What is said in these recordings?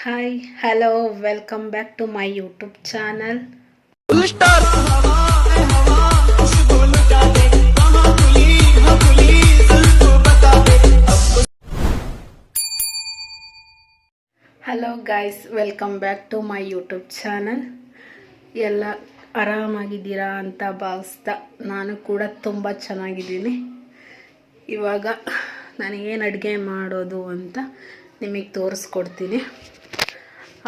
Hi hello welcome back to my YouTube channel hello guys welcome back to my YouTube channel ಎಲ್ಲ ಆರಾಮಾಗಿದ್ದೀರಾ ಅಂತ ಭಾವಿಸ್ತಾ ನಾನು ಕೂಡ ತುಂಬ ಚೆನ್ನಾಗಿದ್ದೀನಿ. ಇವಾಗ ನನಗೇನು ಅಡುಗೆ ಮಾಡೋದು ಅಂತ ನಿಮಗೆ ತೋರಿಸ್ಕೊಡ್ತೀನಿ.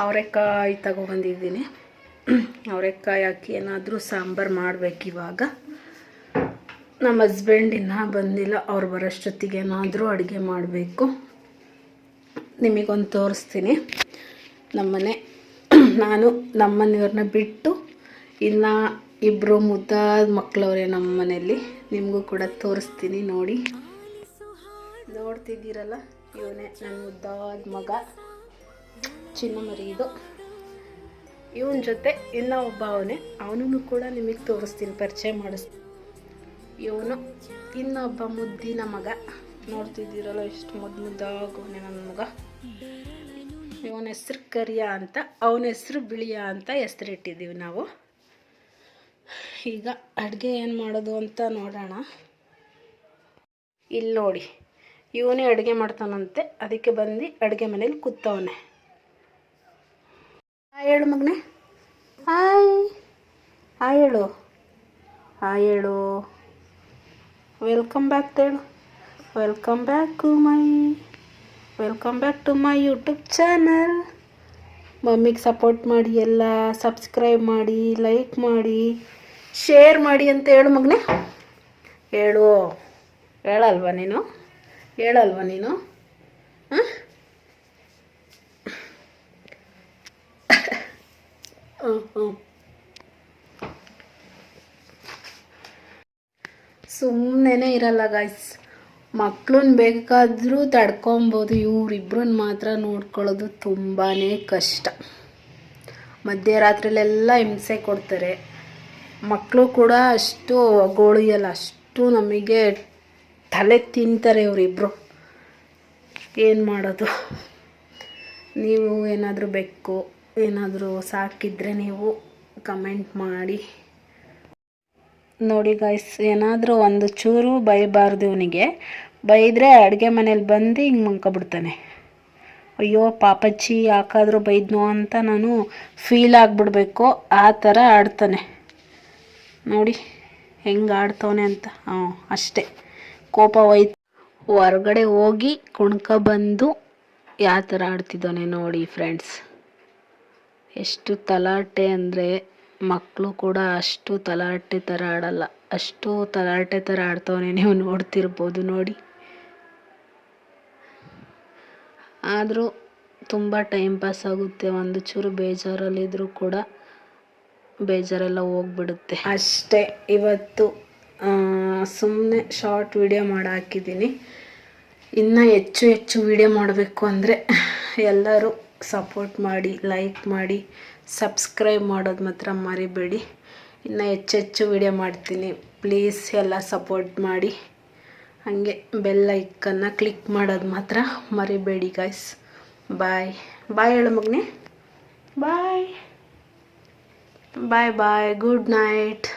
ಅವರೆಕಾಯಿ ತಗೊಬಂದಿದ್ದೀನಿ. ಅವರೆಕಾಯಿ ಹಾಕಿ ಏನಾದರೂ ಸಾಂಬಾರು ಮಾಡಬೇಕಿವಾಗ ನಮ್ಮ ಹಸ್ಬೆಂಡ್ ಇನ್ನೂ ಬಂದಿಲ್ಲ. ಅವ್ರು ಬರೋಷ್ಟೊತ್ತಿಗೆ ಏನಾದರೂ ಅಡುಗೆ ಮಾಡಬೇಕು. ನಿಮಗೊಂದು ತೋರಿಸ್ತೀನಿ. ನಮ್ಮನೆ ನಾನು ನಮ್ಮನೆಯವ್ರನ್ನ ಬಿಟ್ಟು ಇನ್ನು ಇಬ್ಬರು ಮುದ್ದಾದ ಮಕ್ಕಳವ್ರೆ ನಮ್ಮ ಮನೆಯಲ್ಲಿ. ನಿಮಗೂ ಕೂಡ ತೋರಿಸ್ತೀನಿ ನೋಡಿ. ನೋಡ್ತಿದ್ದೀರಲ್ಲ? ಇವನೇ ನನ್ನ ಮುದ್ದಾದ ಮಗ. ಚಿನ್ನ ಮರಿ ಇದು ಇವನ ಜೊತೆ ಇನ್ನೂ ಒಬ್ಬ ಅವನೇ ಅವನೂ ಕೂಡ ನಿಮಗೆ ತೋರಿಸ್ತೀನಿ, ಪರಿಚಯ ಮಾಡಿಸ್. ಇವನು ಇನ್ನೊಬ್ಬ ಮುದ್ದಿನ ಮಗ. ನೋಡ್ತಿದ್ದೀರಲ್ಲ ಎಷ್ಟು ಮುದ್ದು ಮುದ್ದಾಗವನೆ ನನ್ನ ಮಗ. ಇವನ ಹೆಸ್ರು ಕರಿಯ ಅಂತ, ಅವನ ಹೆಸ್ರು ಬಿಳಿಯ ಅಂತ ಹೆಸ್ರಿಟ್ಟಿದ್ದೀವಿ ನಾವು. ಈಗ ಅಡುಗೆ ಏನು ಮಾಡೋದು ಅಂತ ನೋಡೋಣ. ಇಲ್ಲಿ ನೋಡಿ. ಇವನೇ ಅಡುಗೆ ಮಾಡ್ತಾನಂತೆ. ಅದಕ್ಕೆ ಬಂದು ಅಡುಗೆ ಮನೇಲಿ ಕೂತವನೆ. ಹಾಯ್ ಹೇಳು ಮಗನೇ. ಹಾಯ್. ಹಾಯ್ ಹೇಳು. ಹಾಯ್ ಹೇಳು. ವೆಲ್ಕಮ್ ಬ್ಯಾಕ್ ಹೇಳು. Welcome back to my welcome back to my YouTube channel ಮಮ್ಮಿಗೆ ಸಪೋರ್ಟ್ ಮಾಡಿ, ಎಲ್ಲ ಸಬ್ಸ್ಕ್ರೈಬ್ ಮಾಡಿ ಲೈಕ್ ಮಾಡಿ ಶೇರ್ ಮಾಡಿ ಅಂತ ಹೇಳು ಮಗನೇ. ಹೇಳು. ಹೇಳಲ್ವಾ ನೀನು? ಹೇಳಲ್ವಾ ನೀನು? ಸುಮ್ಮನೆ ಇರಲ್ಲ ಗಾಯ್ಸ್ ಮಕ್ಳನ್ನ ಬೇಕಾದರೂ ತಡ್ಕೊಬೋದು. ಇವ್ರಿಬ್ರನ್ನ ಮಾತ್ರ ನೋಡ್ಕೊಳ್ಳೋದು ತುಂಬಾ ಕಷ್ಟ. ಮಧ್ಯರಾತ್ರಿಲೆಲ್ಲ ಹಿಂಸೆ ಕೊಡ್ತಾರೆ. ಮಕ್ಕಳು ಕೂಡ ಅಷ್ಟು ಗೋಳಿಯಲ್ಲ, ಅಷ್ಟು ನಮಗೆ ತಲೆ ತಿಂತಾರೆ ಇವರಿಬ್ಬರು ಏನು ಮಾಡೋದು? ನೀವು ಏನಾದರೂ ಬೆಕ್ಕು, ಏನಾದರೂ ಸಾಕಿದ್ರೆ ನೀವು ಕಮೆಂಟ್ ಮಾಡಿ. ನೋಡಿ ಗಾಯ್ಸ್ ಏನಾದರೂ ಒಂದು ಚೂರು ಬೈಬಾರ್ದು ಇವನಿಗೆ. ಬೈದರೆ ಅಡುಗೆ ಮನೇಲಿ ಬಂದು ಹಿಂಗೆ ಮಂಕೊಬಿಡ್ತಾನೆ ಅಯ್ಯೋ ಪಾಪಚ್ಚಿ ಯಾಕಾದರೂ ಬೈದ್ನೋ ಅಂತ ನಾನು ಫೀಲ್ ಆಗಿಬಿಡ್ಬೇಕು. ಆ ಥರ ಆಡ್ತಾನೆ. ನೋಡಿ, ಹೆಂಗೆ ಆಡ್ತವನೆ ಅಂತ. ಹಾಂ ಅಷ್ಟೇ. ಕೋಪ ಹೊರಗಡೆ ಹೊರ್ಗಡೆ ಹೋಗಿ ಕುಣ್ಕ ಬಂದು ಯಾವ ಥರ ಆಡ್ತಿದ್ದಾನೆ ನೋಡಿ ಫ್ರೆಂಡ್ಸ್ ಎಷ್ಟು ತಲಾಟೆ ಅಂದರೆ ಮಕ್ಕಳು ಕೂಡ ಅಷ್ಟು ತಲಾಟೆ ಥರ ಆಡಲ್ಲ. ಅಷ್ಟು ತಲಾಟೆ ಥರ ಆಡ್ತವನೆ ನೀವು ನೋಡ್ತಿರ್ಬೋದು ನೋಡಿ. ಆದರೂ ತುಂಬ ಟೈಮ್ ಪಾಸ್ ಆಗುತ್ತೆ. ಒಂದು ಚೂರು ಬೇಜಾರಲ್ಲಿದ್ದರೂ ಕೂಡ ಬೇಜಾರೆಲ್ಲ ಹೋಗ್ಬಿಡುತ್ತೆ. ಅಷ್ಟೇ, ಇವತ್ತು ಸುಮ್ಮನೆ ಶಾರ್ಟ್ ವಿಡಿಯೋ ಮಾಡಿ ಹಾಕಿದ್ದೀನಿ ಇನ್ನು ಹೆಚ್ಚು ಹೆಚ್ಚು ವಿಡಿಯೋ ಮಾಡಬೇಕು ಅಂದರೆ ಎಲ್ಲರೂ ಸಪೋರ್ಟ್ ಮಾಡಿ ಲೈಕ್ ಮಾಡಿ ಸಬ್ಸ್ಕ್ರೈಬ್ ಮಾಡೋದು ಮಾತ್ರ ಮರಿಬೇಡಿ. ಇನ್ನೂ ಹೆಚ್ಚು ಹೆಚ್ಚು ವಿಡಿಯೋ ಮಾಡ್ತೀನಿ. ಪ್ಲೀಸ್ ಎಲ್ಲ ಸಪೋರ್ಟ್ ಮಾಡಿ. ಹಾಗೆ ಬೆಲ್ ಐಕನ್ನು ಕ್ಲಿಕ್ ಮಾಡೋದು ಮಾತ್ರ ಮರಿಬೇಡಿ ಗಾಯ್ಸ್ ಬಾಯ್ ಬಾಯ್ ಹೇಳು ಮಗನೆ. ಬಾಯ್ ಬಾಯ್ ಬಾಯ್ ಗುಡ್ ನೈಟ್